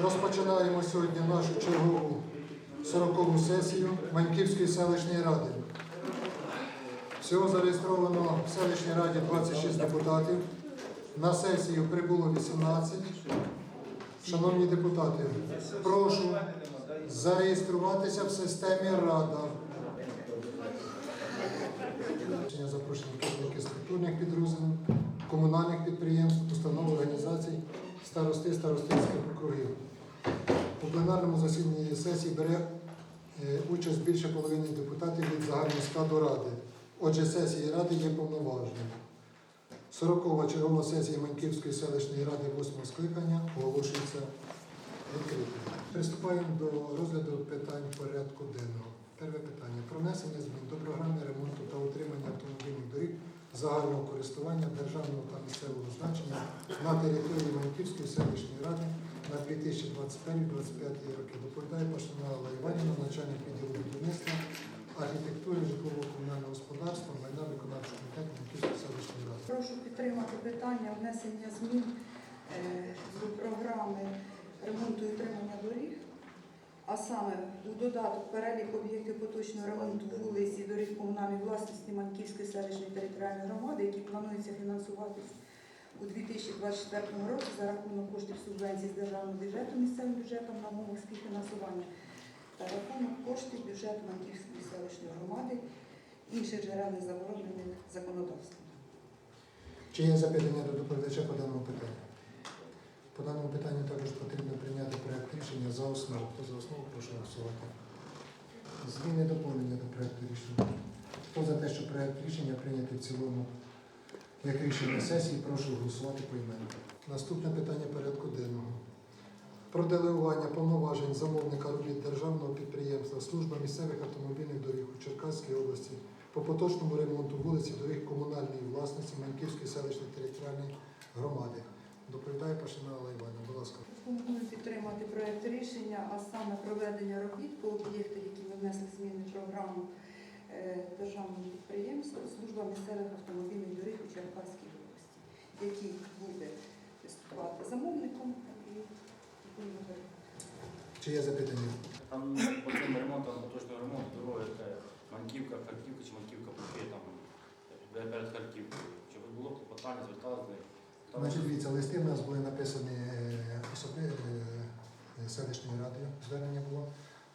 Розпочинаємо сьогодні нашу чергову 40-му сесію Маньківської селищної ради. Всього зареєстровано в селищній раді 26 депутатів. На сесію прибуло 18. Шановні депутати, прошу зареєструватися в системі Рада. Запрошені керівники структурних підрозділів, комунальних підприємств, установ, старости, старостинських округів. У пленарному засіданні сесії бере е, участь більше половини депутатів від загального складу ради. Отже, сесії ради є повноважною. 40-ва чергова сесія Маньківської селищної ради 8 скликання оголошується відкритою. Приступаємо до розгляду питань порядку денного. Перше питання про внесення змін до програми ремонту та утримання автомобільних доріг загального користування державного та місцевого значення на території Маньківської селищної ради на 2021-2025 роки. Доповідає Пашина Алла Іванівна, начальник відділу будівництва, архітектури, житлового комунального господарства, майна виконавчого комітету Маньківської селищної ради. Прошу підтримати питання внесення змін е, до програми ремонту і утримання доріг, а саме у додаток перелік об'єктів поточного ремонту вулиць і доріг комунальної власності Маньківської селищної територіальної громади, які плануються фінансуватись у 2024 році за рахунок коштів субвенцій з державного бюджету місцевим бюджетом на умовах співфінансування та рахунок коштів бюджету Маньківської селищної громади інших джерел не заборонених законодавством. Чи є запитання до доповідача по даному питанню? По даному питанню також потрібно прийняти проект рішення за основу. Хто за основу, прошу голосувати. Зміни доповнення до проекту рішення. Хто за те, що проект рішення прийняти в цілому як рішення сесії, прошу голосувати по поіменно. Наступне питання порядку денного. Про делегування повноважень замовника робіт державного підприємства Служба місцевих автомобільних доріг у Черкаській області по поточному ремонту вулиці доріг комунальної власності Маньківської селищної територіальної громади. Доповідає Пашина Алла Іванівна. Будь ласка. Пропоную підтримати проект рішення, а саме проведення робіт по об'єктах, які ми внесли зміни в програму е, державного підприємства Служба місцевих автомобільних доріг у Черкаській області, який буде виступати замовником і Чи є запитання? Там по цим ремонтам, поточного ремонту дороги, це Манківка, Харківка чи Манківка Пухи, там перед Харківкою. Чи ви було клопотання, зверталися? Значить, дивіться, листи в нас були написані е, особи е, е, селищною радою, звернення було.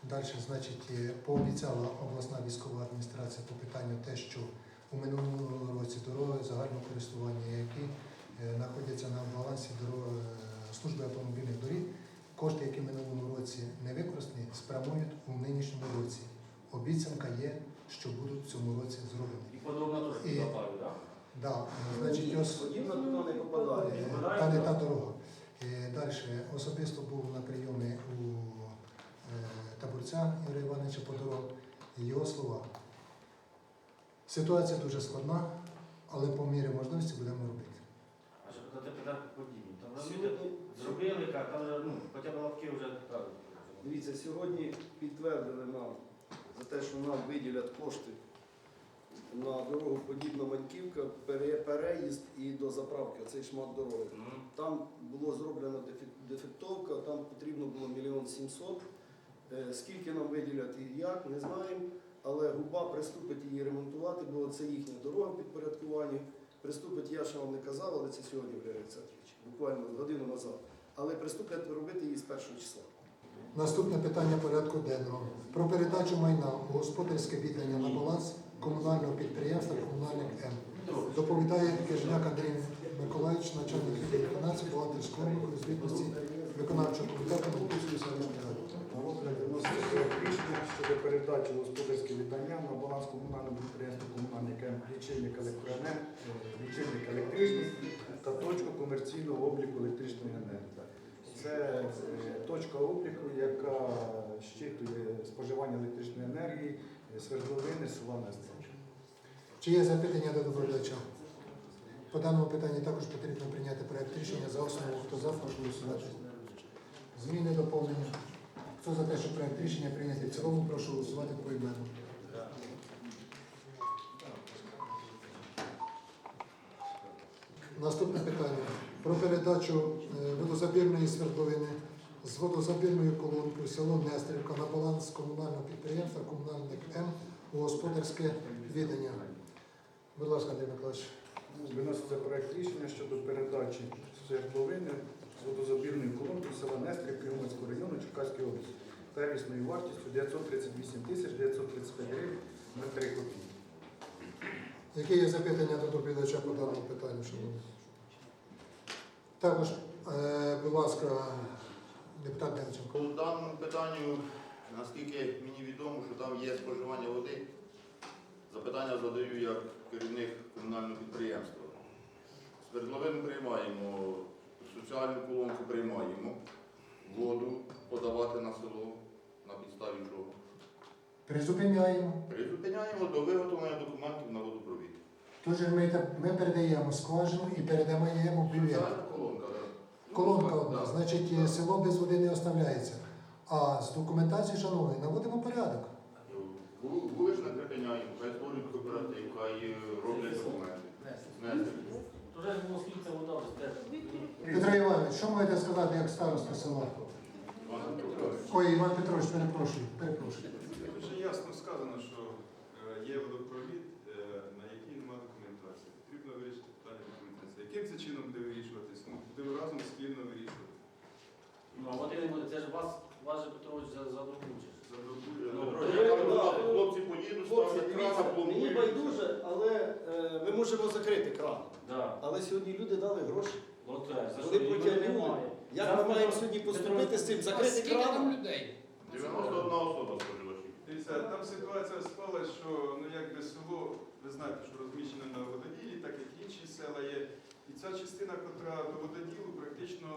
Далі, значить, пообіцяла обласна військова адміністрація по питанню те, що у минулому році дороги загального користування, які знаходяться на балансі дороги служби автомобільних доріг, кошти, які в минулому році не використані, спрямують у нинішньому році. Обіцянка є, що будуть в цьому році зроблені. І подробно І- запаю, так? Да, значить, ось Подібно туди не попадає. Е, Та не та дорога. Далі особисто був на прийомі у е, таборця Ігоря Івановича Подоров. Його слова. Ситуація дуже складна, але по мірі можливості будемо робити. А що дати податку подібні? Там Сьогодні- зробили, як, але ну, хоча б лавки вже правильно. Дивіться, сьогодні підтвердили нам за те, що нам виділять кошти на дорогу подібна Маньківка, пере- переїзд і до заправки, цей шмат дороги. Там було зроблено дефі- дефектовка, там потрібно було мільйон сімсот. Е, Скільки нам виділять і як, не знаємо. Але губа приступить її ремонтувати, бо це їхня дорога в підпорядкуванні. Приступить, я ще вам не казав, але це сьогодні вже Олександрович, буквально годину назад. Але приступлять робити її з першого числа. Наступне питання порядку денного. Про передачу майна у господарське віддання на баланс комунального підприємства комунальник М. Доповідає Кижняк Андрій Миколаївич, начальник відділу фінансів, бухгалтерського звітності виконавчого комітету Маньківської селищної. На розгляд виноситься рішення щодо передачі господарських віддання на баланс комунального підприємства комунальний КМ лічильник електроенергії, лічильник електричний та точку комерційного обліку електричної енергії. Це е, точка обліку, яка щитує споживання електричної енергії свердловини села Нестер. Чи є запитання до доповідача? По даному питанню також потрібно прийняти проект рішення за основу. Хто за, прошу голосувати. Зміни доповнення. Хто за те, що проект рішення прийняти в цілому, прошу голосувати поіменно. Наступне питання про передачу е, водозабірної свердловини з водозабірною колонкою село Нестерівка на баланс комунального підприємства комунальник М у господарське віддання. Будь ласка, Андрій Миколаївич. Виноситься проект рішення щодо передачі свердловини з водозабірної колонки села Нестрівки Уманського району Черкаської області первісною вартістю 938 тисяч 935 гривень на 3 копійки. Які є запитання до доповідача по даному питанню, шановні? Також, е, будь ласка, депутат Денченко. По даному питанню, наскільки мені відомо, що там є споживання води, запитання задаю як керівник комунального підприємства. Свердловину приймаємо, соціальну колонку приймаємо, воду подавати на село на підставі чого. Призупиняємо. Призупиняємо до виготовлення документів на водопровід. Тож ми, ми передаємо скважину і передаємо бюлет. Колонка, Ну, одна, значить е, село без води не оставляється. А з документації, шановні, наводимо порядок. Ву- Вуличне припиняємо, хай створюють кооператив, хай роблять документи. Петро Іванович, що можете сказати як староста села? Ой, Іван Петрович, перепрошую, перепрошую. Дуже ясно сказано, що е, є водопровід, е, на який немає документації. Потрібно вирішити питання документації. Яким це чином буде вирішуватись? Ну, будемо разом спільно вирішувати. Ну, а води не буде, це ж вас, вас же Петрович за, за другу чи? За добу. Ну, Хлопці поїдуть, Хлопці, ставлять дивіться, мені пломбують. байдуже, але е, ми можемо закрити кран. Да. Але сьогодні люди дали гроші. Ну, так, за Вони що? Їх потягнули. немає. Як Зараз ми маємо Петро- сьогодні поступити з цим? Закрити кран? людей? 91 особа споживачів. Дивіться, там ситуація склалась, що ну, якби село, ви знаєте, що розміщене на вододілі, так як інші села є. І ця частина, котра до вододілу, практично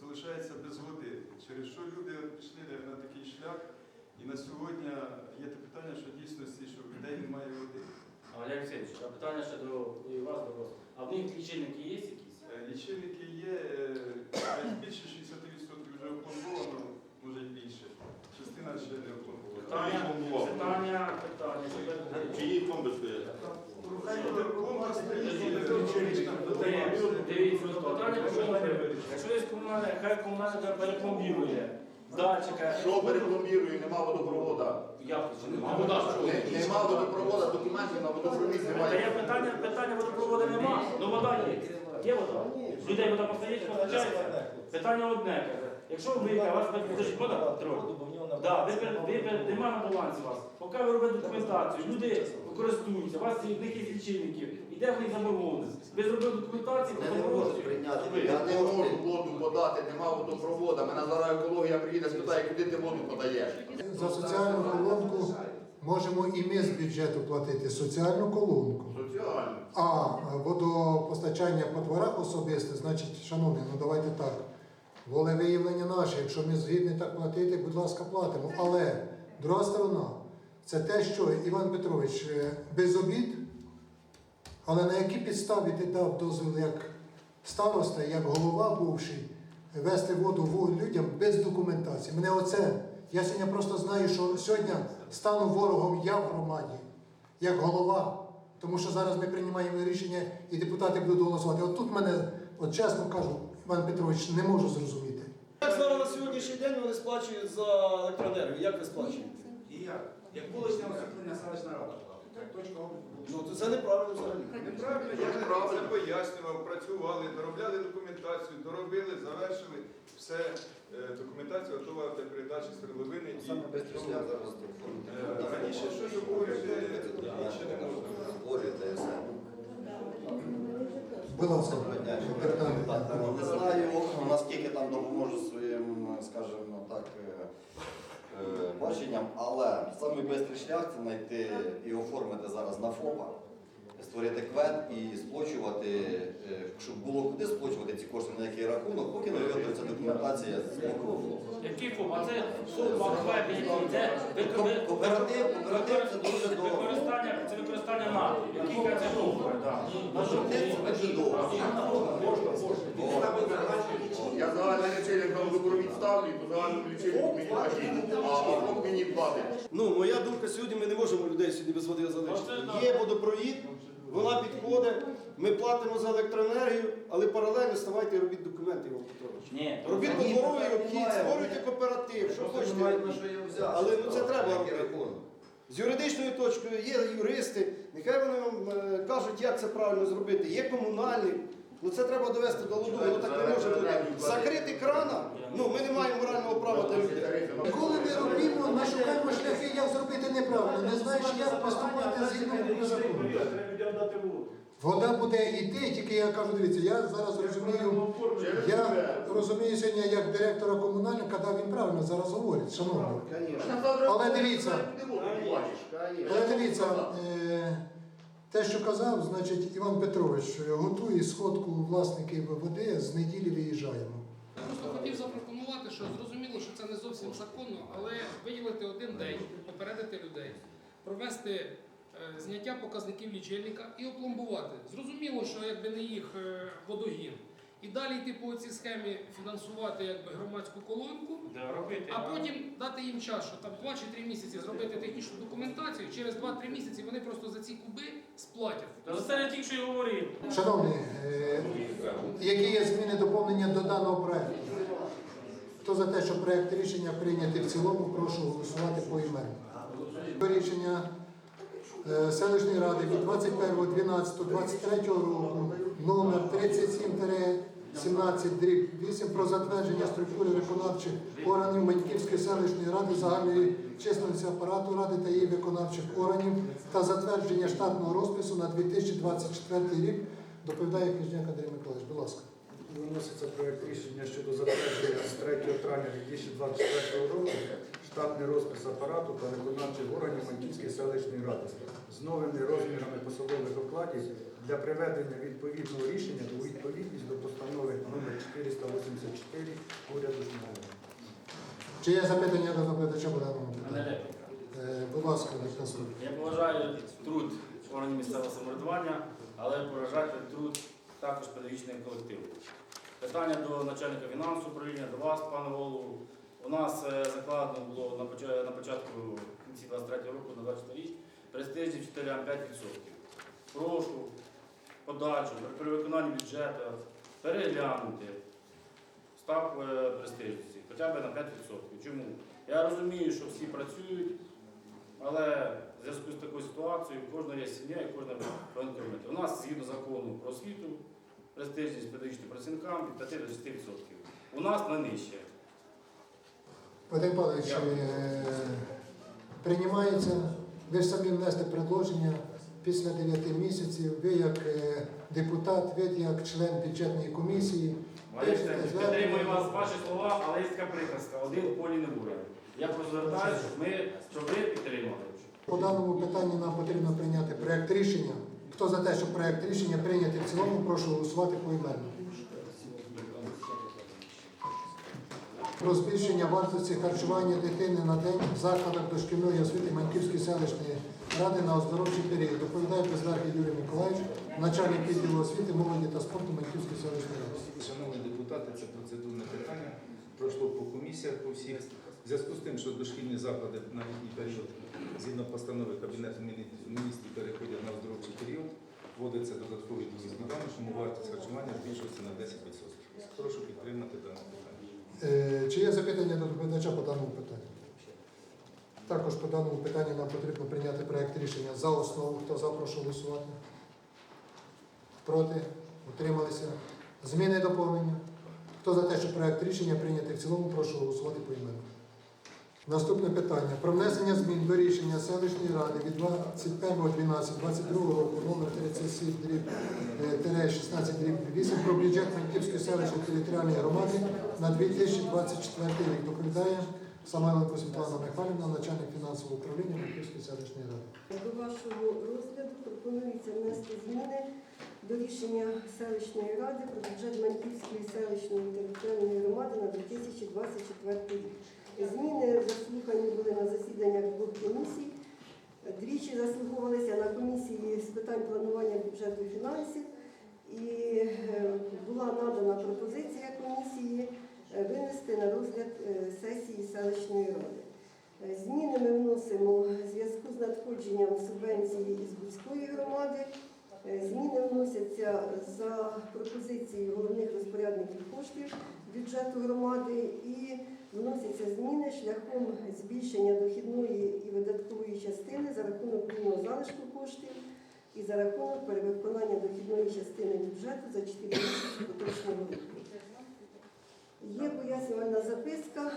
залишається без води. Через що люди пішли на такий шлях. І на сьогодні є те питання, що в дійсності, що в людей немає води. А, Олег Олексійович, а питання ще до і вас, до вас. А в них лічильники є якісь? Е, Лічильники є, е, більше 60% вже опломбовано, може й більше. Частина ще не опломбована. Питання, питання, питання. Чи їх комби стоять? Дивіться, питання? Якщо є комунальне, хай комунальне перепломбірує. Датчика. Що перепломбірує, нема водопровода. Як це нема вода? Не- Нема водопровода, документів на водопровід Та є немає. питання, питання водопроводу нема, ну вода є. Є вода? Людей вода постає, чи постачається? Питання одне. Якщо ви, у вас підождіть, вода? Петро? Да, ви, пер- ви, пер- нема на балансі вас. Поки ви робите документацію, люди користуються, у вас є- в них є лічильників, іде в них заборгованість. Ви зробили документацію, Я не можу заборгованість. прийняти. Я не можу воду подати, нема водопровода. Мене зараз екологія приїде, спитає, куди ти воду подаєш. За соціальну колонку можемо і ми з бюджету платити соціальну колонку. Соціально. А водопостачання по дворах особисте, значить, шановні, ну давайте так. Волевиявлення наше, якщо ми згідні так платити, будь ласка, платимо. Але друга сторона, це те, що Іван Петрович е, без обід, але на якій підставі ти дав дозвіл як староста, як голова бувший, вести воду людям без документації. Мене оце. Я сьогодні просто знаю, що сьогодні стану ворогом я в громаді, як голова. Тому що зараз ми приймаємо рішення і депутати будуть голосувати. От тут мене, от чесно кажу, Іван Петрович, не можу зрозуміти. Як зараз на сьогоднішній день вони сплачують за електроенергію? Як ви сплачуєте? І як? Як вуличне освітлення селищна рада. Так, точка обліку. Ну то це неправильно взагалі. Неправильно, я вже це пояснював, працювали, доробляли документацію, доробили, завершили. Все, е, документація готова для передачі свердловини. І, зараз е, Раніше щось обговорювати інше не можна. все. Будь ласка, питання. Не знаю, наскільки там допоможу своїм, скажімо так, е, е, баченням, але найбільший шлях це знайти і оформити зараз на ФОПа, створити квет і сплачувати, е, щоб було куди сплачувати ці кошти, на який рахунок, поки не виготовиться документація з боку. Який фоп? А це фоп, аквеп. Це Кооператив, кооператив це дуже. Використання, це використання нафти. Який це фоп? На що? Це дуже добре. Я загальний лічильник на водопровід ставлю, то загальному лічильнику мені платить, а фонд мені платить. Ну, моя думка, сьогодні ми не можемо людей сьогодні без води залишити. Є водопровід, Вона підходить, ми платимо за електроенергію, але паралельно ставайте і робіть документи, Іван Петрович. Ні, Робіть Ні, обхід, немає. створюйте кооператив, що Просто хочете. немає на що її взяти. Але, ну, це треба Який робити. рахунок? З юридичною точкою є юристи, нехай вони вам е, кажуть, як це правильно зробити. Є комунальник. Ну це треба довести до ладу, воно так не може бути. Закрити крана, ну ми не маємо морального права для людей. Коли ми робимо, ми шукаємо шляхи, як зробити неправильно, не знаєш, як поступати згідно закону. Вода буде йти, тільки я кажу, дивіться, я зараз розумію, я розумію сьогодні як директора комунальника, да, він правильно зараз говорить, шановні. Але дивіться, але дивіться, те, що казав, значить, Іван Петрович готує сходку власників води, з неділі виїжджаємо. Просто хотів запропонувати, що зрозуміло, що це не зовсім законно, але виділити один день, попередити людей, провести зняття показників лічильника і опломбувати. Зрозуміло, що якби не їх е, водогін. І далі йти по цій схемі фінансувати якби громадську колонку, Да, робити. а потім дати їм час, що там 2 чи 3 місяці зробити технічну документацію. Через 2-3 місяці вони просто за ці куби сплатять. Та за це я тільки що й говорив. Шановні, е, які є зміни доповнення до даного проекту? Хто за те, що проект рішення прийняти в цілому, прошу голосувати по імену. Рішення е, селищної ради від 21.12.23 року номер 37-17 дріб 8 про затвердження структури виконавчих органів Маньківської селищної ради загальної численності апарату ради та її виконавчих органів та затвердження штатного розпису на 2024 рік доповідає Книжняк Андрій Миколаївич. Будь ласка. Виноситься проект рішення щодо затвердження з 3 травня 2024 року штатний розпис апарату та виконавчих органів Маньківської селищної ради з новими розмірами посадових окладів для приведення відповідного рішення у відповідність до постанови номер 484 уряду Шмигаля. Чи є запитання до доповідача репліка. Е, Будь ласка, Віктор Я поважаю труд органів місцевого самоврядування, але поважаю труд також педагогічного колективу. Питання до начальника фінансового управління, до вас, пане голову. У нас е, закладено було на початку, кінці 23 року на 24 рік престижні вчителям 5%. Прошу подальшу при- виконанні бюджету переглянути ставку е, престижності хоча б на 5%. Чому? Я розумію, що всі працюють, але в зв'язку з такою ситуацією кожна є сім'я і кожна повинна. У нас згідно закону про освіту престижність педагогічним працівникам від 5 до 10%. У нас на нижче. Вадим Павлович, е, приймається, ви ж самі внести предложення після 9 місяців, ви як е, депутат, ви як член бюджетної комісії. Підтримую вас ваші слова, але є така приказка, один в полі не буде. Я просто звертаюся, щоб ми, щоб ви підтримали. По даному питанню нам потрібно прийняти проект рішення. Хто за те, щоб проект рішення прийняти в цілому, прошу голосувати поіменно. Про збільшення вартості харчування дитини на день в закладах дошкільної освіти Маньківської селищної ради на оздоровчий період. Доповідає Безларкий Юрій Миколаївич, начальник відділу освіти, молоді та спорту Маньківської селищної ради. Шановні депутати, це процедурне питання. Пройшло по комісіях по всіх. В зв'язку з тим, що дошкільні заклади на літній період, згідно постанови Кабінету міністрів, переходять на оздоровчий період, вводиться додаткові довідні дані, тому вартість харчування збільшується на 10%. Прошу підтримати дане питання. Е, Чи є запитання до доповідача по даному питанню? Також по даному питанню нам потрібно прийняти проєкт рішення за основу. Хто за, прошу голосувати. Проти? Утрималися? Зміни доповнення? Хто за те, що проєкт рішення прийняти в цілому, прошу голосувати по імену. Наступне питання. Про внесення змін до рішення селищної ради від 21.12.22 року номер 37 дріб, е, тире 16 дріб 8 про бюджет Маньківської селищної територіальної громади на 2024 рік. Доповідає Самойленко Світлана Михайлівна, начальник фінансового управління Маньківської селищної ради. До вашого розгляду пропонується внести зміни до рішення селищної ради про бюджет Маньківської селищної територіальної громади на 2024 рік. Зміни заслухані були на засіданнях двох комісій. Двічі заслуховувалися на комісії з питань планування бюджету і фінансів. І е, була надана пропозиція комісії е, винести на розгляд е, сесії селищної ради. Зміни ми вносимо в зв'язку з надходженням субвенції із Бузької громади Зміни вносяться за пропозицією головних розпорядників коштів бюджету громади і вносяться зміни шляхом збільшення дохідної і видаткової частини за рахунок вільного залишку коштів і за рахунок перевиконання дохідної частини бюджету за 4 місяці поточного року. Є пояснювальна записка,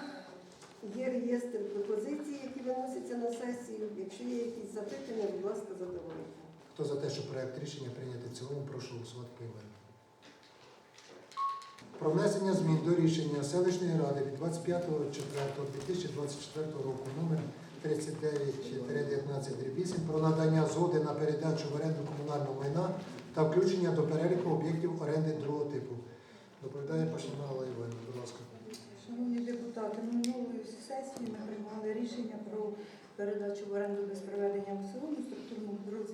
є реєстр пропозицій, які виносяться на сесію. Якщо є якісь запитання, будь ласка, задавайте. Хто за те, що проект рішення прийняти в цілому, прошу голосувати поіменно. Про внесення змін до рішення селищної ради від 25.04.2024 року номер 39-19-8 про надання згоди на передачу в оренду комунального майна та включення до переліку об'єктів оренди другого типу. Доповідає Пашина Алла Іванівна, будь ласка. Шановні депутати, минулої сесії ми приймали рішення про передачу в оренду без проведення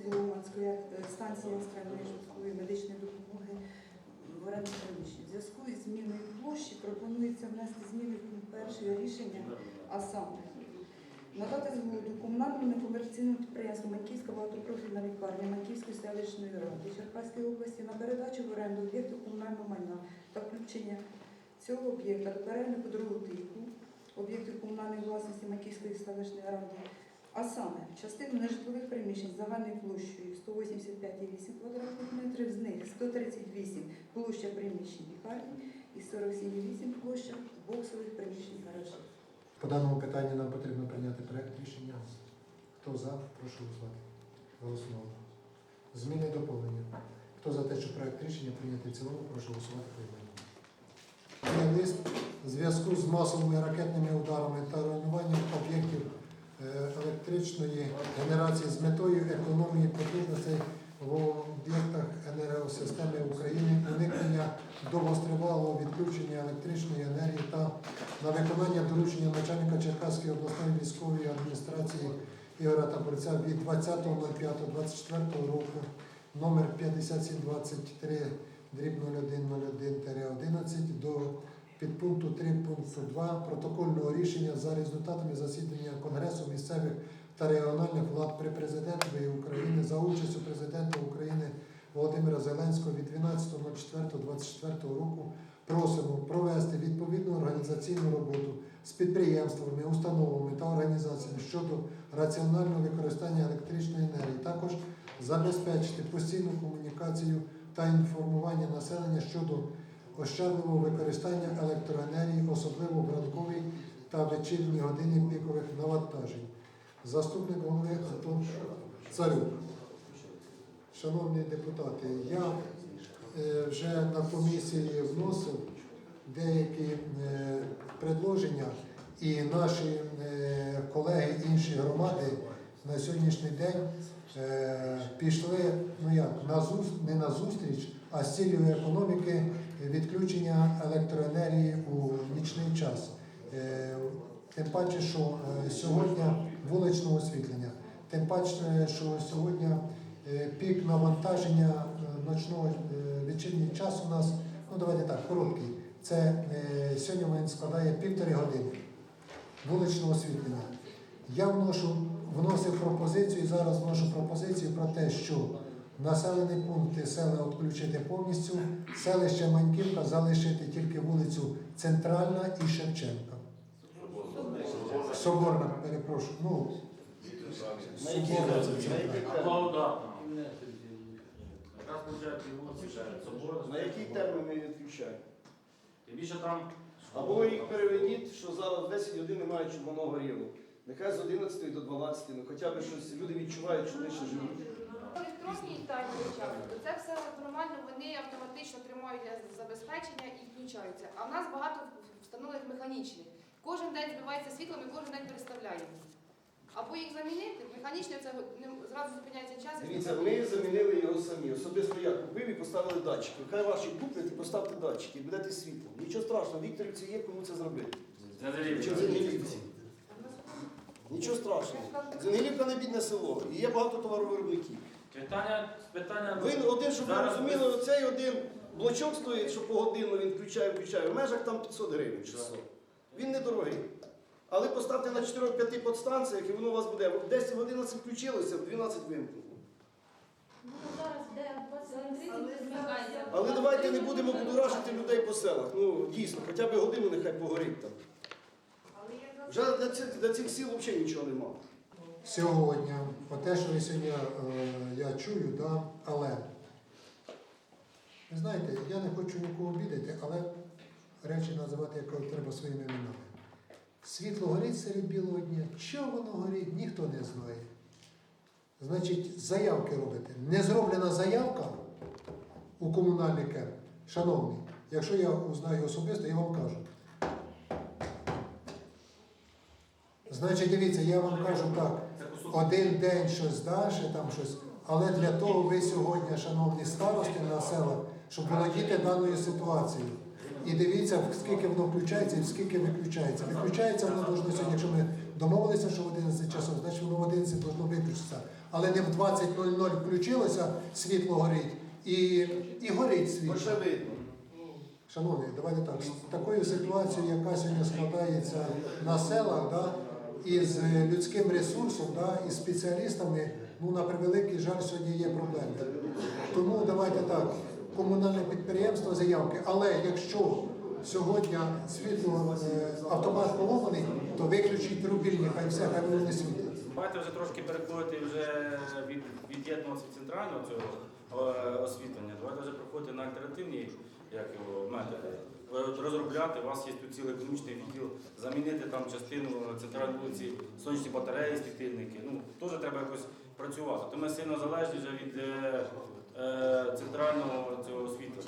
аукціону Уманської е, станції екстреної швидкої медичної допомоги оренду приміщень. В зв'язку із зміною площі пропонується внести зміни в першого рішення, а саме надати згоду комунальному некомерційному підприємству Маньківська багатопрофільна лікарня Маньківської селищної ради Черкаської області на передачу в оренду об'єкту комунального майна та включення цього об'єкта до переліку другого типу об'єктів комунальної власності Маківської селищної ради, а саме частину нежитлових приміщень загальною площею 185,8 квадратних метрів, з них 138 площа приміщень лікарні і 47,8 площа боксових приміщень гаражів. По даному питанню нам потрібно прийняти проект рішення. Хто за, прошу голосувати. Голосуємо. Зміни і доповнення. Хто за те, що проект рішення прийняти в цілому, прошу голосувати поіменно. Лист в зв'язку з масовими ракетними ударами та руйнуванням об'єктів електричної генерації з метою економії потужностей в об'єктах енергосистеми України, уникнення довгостривалого відключення електричної енергії та на виконання доручення начальника Черкаської обласної військової адміністрації Ігоря Таборця від 20.05.24 року номер 5723 дріб 0101-11 до підпункту 3 пункту 2 протокольного рішення за результатами засідання Конгресу місцевих та регіональних влад при президентові України за участю президента України Володимира Зеленського від 12.04.24 року просимо провести відповідну організаційну роботу з підприємствами, установами та організаціями щодо раціонального використання електричної енергії. Також забезпечити постійну комунікацію та інформування населення щодо ощадливого використання електроенергії, особливо в ранкові та вечірні години пікових навантажень. Заступник голови Антон Царюк. Шановні депутати, я е, вже на комісії вносив деякі е, предложення, і наші е, колеги інші громади на сьогоднішній день пішли ну як, на зус, не на зустріч, а з цілею економіки відключення електроенергії у нічний час. Е, Тим паче, що е, сьогодні вуличного освітлення, тим паче, що сьогодні е, пік навантаження ночного вечірній час у нас, ну давайте так, короткий. Це сьогодні він складає півтори години вуличного освітлення. Я вношу, вносив пропозицію і зараз вношу пропозицію про те, що населені пункти села відключити повністю, селище Маньківка залишити тільки вулицю Центральна і Шевченка. Соборна, перепрошую. Ну, На Соборна? На які термін ми відключаємо? Тим більше там Або ви їх переведіть, що зараз в 10 годин немає чому горіло. Нехай з 11 до 12, ну хоча б щось люди відчувають, що вони ще живуть. електронній таймері часу, це все нормально, вони автоматично тримають забезпечення і включаються. А в нас багато встановлених механічних. Кожен день збивається світло, ми кожен день переставляємо. Або їх замінити, механічно це зразу зупиняється час. Дивіться, ми замінили його самі. Особисто я купив і поставили датчики. Хай ваші куплять і поставте датчики, і будете світло. Нічого страшного, Вікторівці є кому це зробити. Чи. Нічого страшного. Зеленівка не бідне село, і є багато товаровиробників. Питання, питання Ви один, щоб ви розуміли, оцей один блочок стоїть, що погодинно він включає, включає, в межах там 500 гривень чи 100. Він недорогий. Але поставте на 4-5 подстанціях, і воно у вас буде в 10 в 11 включилося, в 12 вимкнуло. Ну, Але давайте не будемо будоражити людей по селах. Ну дійсно, хоча б годину нехай погорить там. Вже для цих, для цих сіл взагалі нічого немає. Сьогодні, те, що ви сьогодні е, я чую, да, але ви знаєте, я не хочу нікого обідати, але речі називати як треба своїми іменами. Світло горить серед білого дня. Чого воно горить, ніхто не знає. Значить, заявки робите. Не зроблена заявка у комунальника, шановний, якщо я узнаю особисто, я вам кажу. Значить, дивіться, я вам кажу так, один день щось далі, там щось. Але для того ви сьогодні, шановні старости на селах, щоб володіти даною ситуацією. І дивіться, скільки воно включається і скільки виключається. Виключається воно должно сьогодні, якщо ми домовилися, що в 11 часов, значить воно в 11 должно виключитися. Але не в 20.00 включилося, світло горить, і, і горить світло. Шановні, давайте так. З такою ситуацією, яка сьогодні складається на селах, да, із е, людським ресурсом, да, із спеціалістами, ну на превеликий жаль, сьогодні є проблеми. Тому давайте так, комунальне підприємство, заявки. Але якщо сьогодні світло е, автомат поломаний, то виключіть рубільник, хай все, хай воно світить. Давайте вже трошки переходити вже від від'єднуватися від центрального цього е, освітлення. Давайте вже переходити на альтернативні як його, методи. Е, розробляти, у вас є тут цілий економічний відділ, замінити там частину центральної вулиці, сонячні батареї, світильники. Ну, Теж треба якось працювати. Тому ми сильно залежні вже від е, е, центрального цього світу.